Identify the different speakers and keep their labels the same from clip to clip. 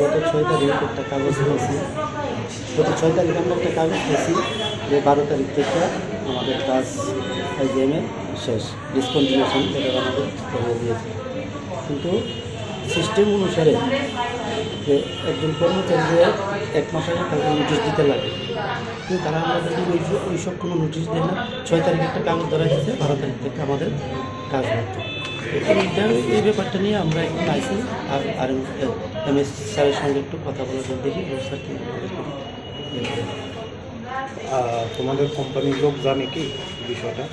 Speaker 1: গত ছয় তারিখ একটা কাগজ পেয়েছি গত ছয় তারিখ আমরা একটা কাগজ পেয়েছি যে বারো তারিখ থেকে আমাদের কাজ আইজিএমে শেষ ডিসকন্টিনিউশন যেটা আমাদের করিয়ে দিয়েছে কিন্তু সিস্টেম অনুসারে যে একজন কর্মচারীকে এক মাস আগে তাকে নোটিশ দিতে লাগে। কিন্তু তারা আমাদেরকে ওই সব কোনো নোটিশ দেয় না। ছয় তারিখ একটা কাগজ ধরা গেছে বারো তারিখ থেকে আমাদের কাজ হচ্ছে। এই ব্যাপারটা নিয়ে আমরা এখন আইসি আর আর এম এস স্যারের সঙ্গে একটু কথা বলার জন্য দেখি স্যার কি
Speaker 2: তোমাদের কোম্পানির লোক জানে কি বিষয়টা?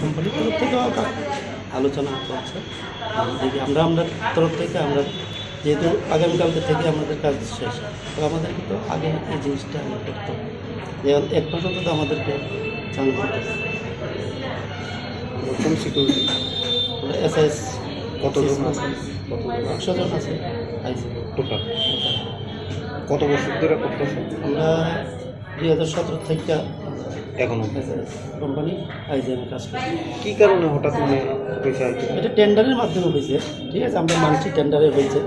Speaker 1: কোম্পানির তরফ থেকেও আবার আলোচনা চলছে দেখি আমরা আমরা তরফ থেকে আমরা যেহেতু আগামীকালকে থেকে আমাদের কাজ শেষ তো আমাদেরকে তো আগে এই জিনিসটা আগে করতে হবে। যেমন এক অন্তত আমাদেরকে চান করতে
Speaker 2: কোন সিকিউরিটি
Speaker 1: এস এস
Speaker 2: কতজন আছে?
Speaker 1: একশো জন আছে
Speaker 2: টোটাল কত বছর ধরে করতেছে
Speaker 1: আমরা দুই হাজার সতেরো থেকে
Speaker 2: এখনও
Speaker 1: কোম্পানি আইজিএমে কাজ করি।
Speaker 2: কী কারণে হঠাৎ মানে
Speaker 1: এটা টেন্ডারের মাধ্যমে হয়েছে ঠিক আছে? আমরা মানছি টেন্ডারে হয়েছে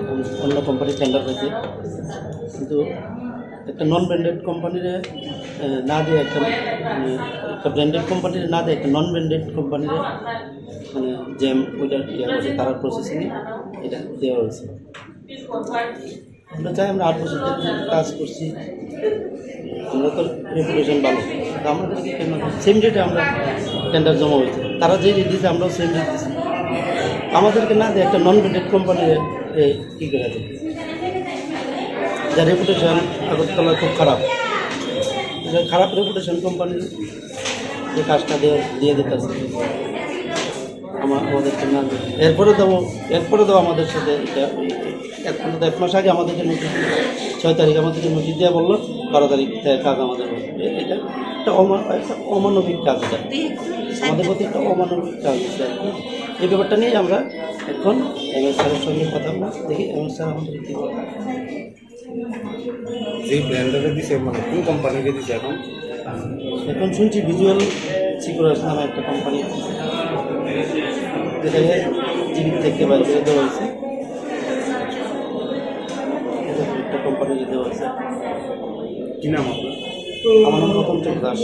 Speaker 1: অন্য কোম্পানির টেন্ডার হয়েছে। কিন্তু একটা নন ব্র্যান্ডেড কোম্পানির না দিয়ে একটা মানে একটা ব্র্যান্ডেড কোম্পানির না দিয়ে একটা নন ব্র্যান্ডেড কোম্পানির মানে জ্যাম ওইটা ইয়ে করছে তারা প্রসেসিংয়ে এটা দেওয়া হয়েছে। আমরা চাই আমরা আট বছর কাজ করছি। আমরা তো রেপুটেশন ভালো। তো আমাদেরকে কেন? সেম ডেটে আমরা টেন্ডার জমা হয়েছে। তারা যে রেট দিয়েছে, আমরাও সেম রেট দিচ্ছি আমাদেরকে না দিয়ে একটা নন ব্র্যান্ডেড কোম্পানির কী করে আছে যার রেপুটেশন আগরতলা খুব খারাপ। খারাপ রেপুটেশন কোম্পানির যে কাজটা দিয়ে দিয়ে দিতেছে। আমার আমাদেরকে না এরপরে দেবো এরপরে দেবো আমাদের সাথে এটা, এক মাস আগে আমাদেরকে নোটিশ ছয় তারিখ আমাদের আমাদেরকে নোটিশ দেওয়া বলল, বারো তারিখ কাজ আমাদের এটা একটা একটা অমানবিক কাজ এটা। আমাদের প্রতি একটা অমানবিক কাজ। এই ব্যাপারটা নিয়ে আমরা এখন এম এস স্যারের সঙ্গে কথা বলছি, দেখি এম এস স্যার আমাদের কী বলে
Speaker 2: যে ব্র্যান্ডারে দিছে মানে কোন কোম্পানিকে দিছে এখন?
Speaker 1: এখন শুনছি ভিজুয়াল সিকিউরিটি নামে একটা কোম্পানি যেটাকে জীবিত থেকে বাইরে করে দেওয়া হয়েছে। একটা কোম্পানিকে দেওয়া হয়েছে।
Speaker 2: কি নাম আপনার?
Speaker 1: আমার নাম রতন চন্দ্র দাস।